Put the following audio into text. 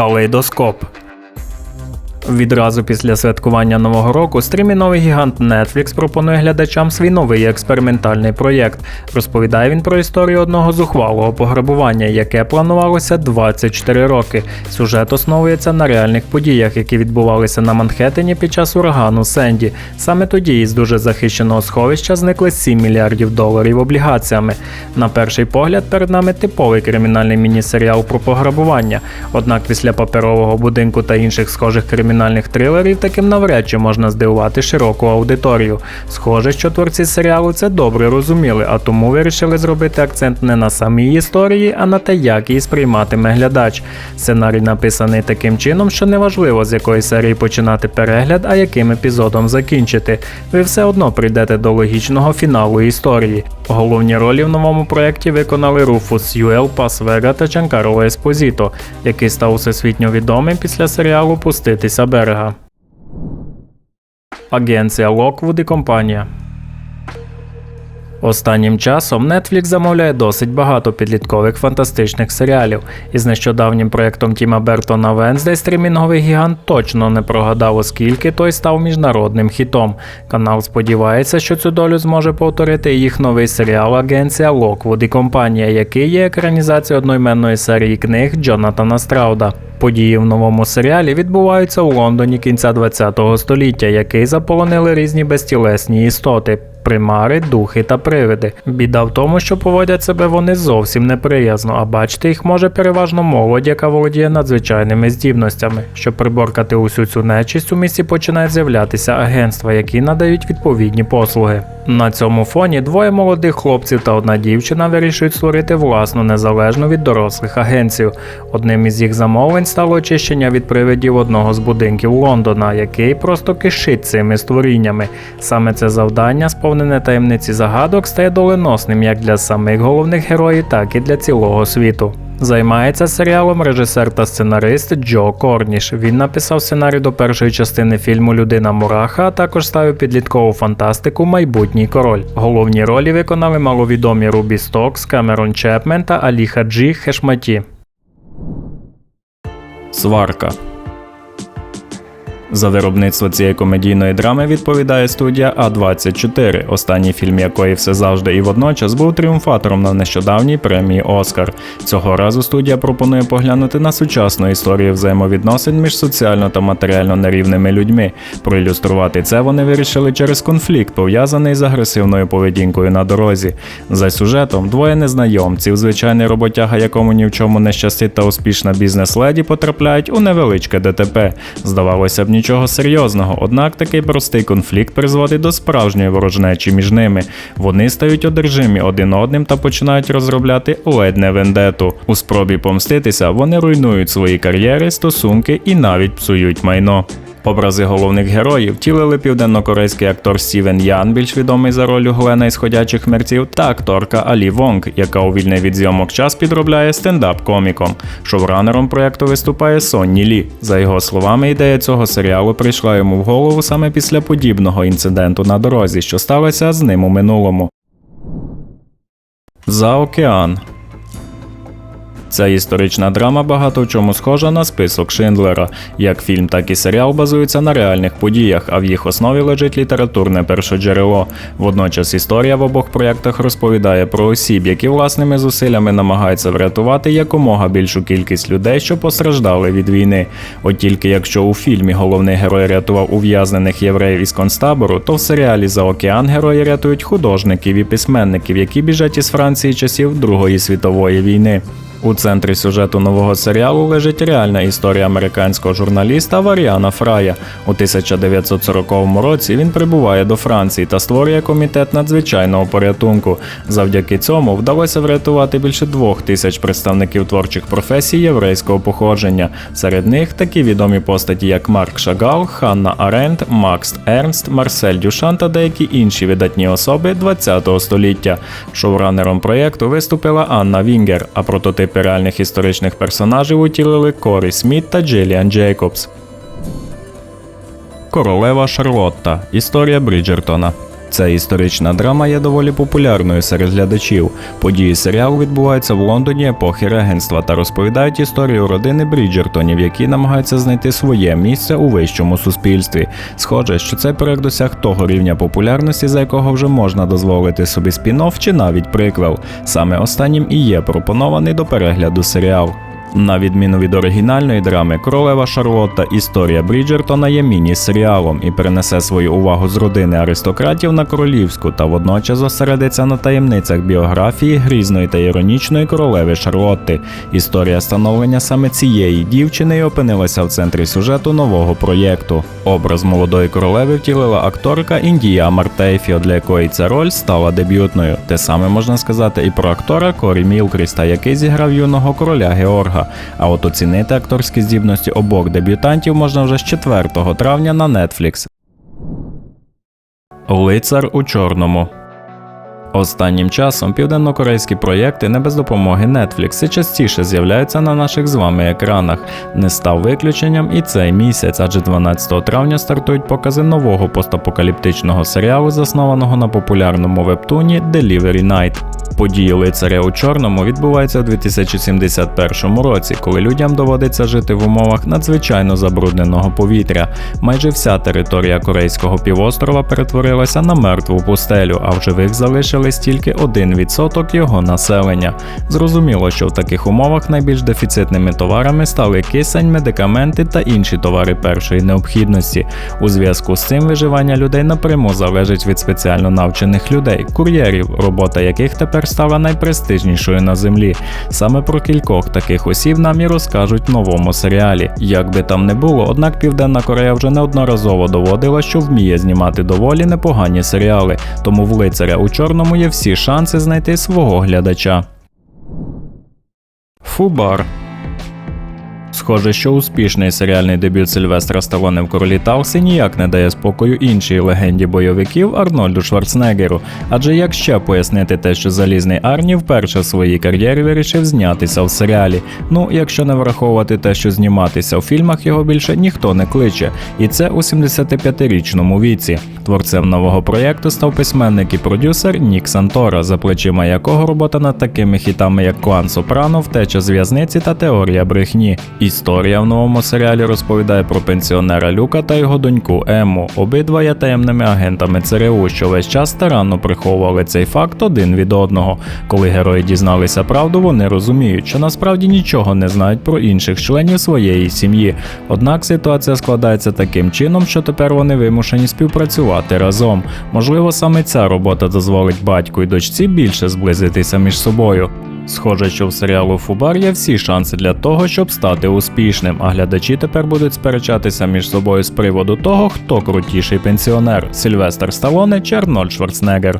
Caleidoscópio. Відразу після святкування нового року стріміновий гігант Netflix пропонує глядачам свій новий експериментальний проєкт. Розповідає він про історію одного зухвалого пограбування, яке планувалося 24 роки. Сюжет основується на реальних подіях, які відбувалися на Манхеттені під час урагану Сенді. Саме тоді із дуже захищеного сховища зникли 7 мільярдів доларів облігаціями. На перший погляд перед нами типовий кримінальний міні-серіал про пограбування. Однак після паперового будинку та інших схожих кримінальних трилерів таким навряд чи можна здивувати широку аудиторію. Схоже, що творці серіалу це добре розуміли, а тому вирішили зробити акцент не на самій історії, а на те, як її сприйматиме глядач. Сценарій написаний таким чином, що неважливо з якої серії починати перегляд, а яким епізодом закінчити. Ви все одно прийдете до логічного фіналу історії. Головні ролі в новому проєкті виконали Руфус Сьюел, Пас Вега та Джанкарло Еспозіто, який став всесвітньо відомим після серіалу Пуститися берега. Агенція Локвуд і компанія. Останнім часом Netflix замовляє досить багато підліткових фантастичних серіалів. Із нещодавнім проєктом Тіма Бертона Венздей стрімінговий гігант точно не прогадав, оскільки той став міжнародним хітом. Канал сподівається, що цю долю зможе повторити їх новий серіал Агенція Локвуд і компанія, який є екранізацією одноіменної серії книг Джонатана Страуда. Події в новому серіалі відбуваються у Лондоні кінця ХХ століття, який заполонили різні безтілесні істоти. Примари, духи та привиди. Біда в тому, що поводять себе вони зовсім неприязно, а бачити їх може переважно молодь, яка володіє надзвичайними здібностями. Щоб приборкати усю цю нечисть, у місті починають з'являтися агентства, які надають відповідні послуги. На цьому фоні двоє молодих хлопців та одна дівчина вирішують створити власну незалежну від дорослих агенців. Одним із їх замовлень стало очищення від привидів одного з будинків Лондона, який просто кишить цими створіннями. Саме це завдання, сповнене таємниці загадок, стає доленосним як для самих головних героїв, так і для цілого світу. Займається серіалом режисер та сценарист Джо Корніш. Він написав сценарій до першої частини фільму Людина Мураха, а також ставив підліткову фантастику Майбутній король. Головні ролі виконали маловідомі Рубі Стокс, Камерон Чепмен та Алі Хаджі Хешматі. Сварка за виробництво цієї комедійної драми відповідає студія А24, останній фільм якої все завжди і водночас був тріумфатором на нещодавній премії Оскар. Цього разу студія пропонує поглянути на сучасну історію взаємовідносин між соціально та матеріально нерівними людьми. Проілюструвати це вони вирішили через конфлікт, пов'язаний з агресивною поведінкою на дорозі. За сюжетом двоє незнайомців, звичайний роботяга, якому ні в чому не щастить та успішна бізнес-леді потрапляють у невеличке ДТП. Здавалося б, нічого серйозного, однак такий простий конфлікт призводить до справжньої ворожнечі між ними. Вони стають одержимі один одним та починають розробляти ледне вендету. У спробі помститися вони руйнують свої кар'єри, стосунки і навіть псують майно. Образи головних героїв втілили південнокорейський актор Стівен Ян, більш відомий за роль Глена із ходячих мерців, та акторка Алі Вонг, яка у вільний від зйомок час підробляє стендап-коміком. Шоуранером проєкту виступає Сонні Лі. За його словами, ідея цього серіалу прийшла йому в голову саме після подібного інциденту на дорозі, що сталося з ним у минулому. За океан. Ця історична драма багато в чому схожа на список Шиндлера. Як фільм, так і серіал базуються на реальних подіях, а в їх основі лежить літературне першоджерело. Водночас історія в обох проєктах розповідає про осіб, які власними зусиллями намагаються врятувати якомога більшу кількість людей, що постраждали від війни. От тільки якщо у фільмі головний герой рятував ув'язнених євреїв із концтабору, то в серіалі За океан герої рятують художників і письменників, які біжать із Франції часів Другої світової війни. У центрі сюжету нового серіалу лежить реальна історія американського журналіста Варіана Фрая. У 1940 році він прибуває до Франції та створює комітет надзвичайного порятунку. Завдяки цьому вдалося врятувати більше двох тисяч представників творчих професій єврейського походження. Серед них такі відомі постаті, як Марк Шагал, Ханна Аренд, Макс Ернст, Марсель Дюшан та деякі інші видатні особи ХХ століття. Шоуранером проєкту виступила Анна Вінгер, а прототип архетипи реальних історичних персонажів утілили Корі Сміт та Джиліан Джейкобс. Королева Шарлотта. Історія Бріджертона. Ця історична драма є доволі популярною серед глядачів. Події серіалу відбуваються в Лондоні епохи регенства та розповідають історію родини Бріджертонів, які намагаються знайти своє місце у вищому суспільстві. Схоже, що цей проект того рівня популярності, за якого вже можна дозволити собі спін-офф чи навіть приквел. Саме останнім і є пропонований до перегляду серіал. На відміну від оригінальної драми, королева Шарлотта Історія Бріджертона є міні-серіалом і перенесе свою увагу з родини аристократів на королівську та водночас зосередиться на таємницях біографії грізної та іронічної королеви Шарлотти. Історія становлення саме цієї дівчини і опинилася в центрі сюжету нового проєкту. Образ молодої королеви втілила акторка Індія Мартейфіо, для якої ця роль стала дебютною. Те саме можна сказати і про актора Корі Мілкріста, який зіграв юного короля Георга. А от оцінити акторські здібності обох дебютантів можна вже з 4 травня на Netflix. Лицар у чорному. Останнім часом південнокорейські проєкти не без допомоги Netflix все частіше з'являються на наших з вами екранах. Не став виключенням і цей місяць, адже 12 травня стартують покази нового постапокаліптичного серіалу, заснованого на популярному вебтуні Delivery Night. Події лицаря у чорному відбуваються у 2071 році, коли людям доводиться жити в умовах надзвичайно забрудненого повітря. Майже вся територія корейського півострова перетворилася на мертву пустелю, а в живих залишились тільки 1% його населення. Зрозуміло, що в таких умовах найбільш дефіцитними товарами стали кисень, медикаменти та інші товари першої необхідності. У зв'язку з цим виживання людей напряму залежить від спеціально навчених людей, кур'єрів, робота яких тепер стала найпрестижнішою на землі. Саме про кількох таких осіб нам і розкажуть в новому серіалі. Як би там не було, однак Південна Корея вже неодноразово доводила, що вміє знімати доволі непогані серіали, тому в лицаря у чорному є всі шанси знайти свого глядача. Фубар Схоже, що успішний серіальний дебют Сильвестра Сталоне в королі Талсі ніяк не дає спокою іншій легенді бойовиків Арнольду Шварценеггеру. Адже як ще пояснити те, що залізний Арні вперше в своїй кар'єрі вирішив знятися в серіалі. Ну, якщо не враховувати те, що зніматися в фільмах його більше ніхто не кличе, і це у 75-річному віці. Творцем нового проєкту став письменник і продюсер Нік Сантора, за плечима якого робота над такими хітами, як Клан Сопрано, Втеча з в'язниці та Теорія брехні. Історія в новому серіалі розповідає про пенсіонера Люка та його доньку Ему. Обидва є таємними агентами ЦРУ, що весь час старанно приховували цей факт один від одного. Коли герої дізналися правду, вони розуміють, що насправді нічого не знають про інших членів своєї сім'ї. Однак ситуація складається таким чином, що тепер вони вимушені співпрацювати разом. Можливо, саме ця робота дозволить батьку і дочці більше зблизитися між собою. Схоже, що в серіалу Фубар є всі шанси для того, щоб стати успішним, а глядачі тепер будуть сперечатися між собою з приводу того, хто крутіший пенсіонер Сильвестр Сталоне чи Арнольд Шварценеггер.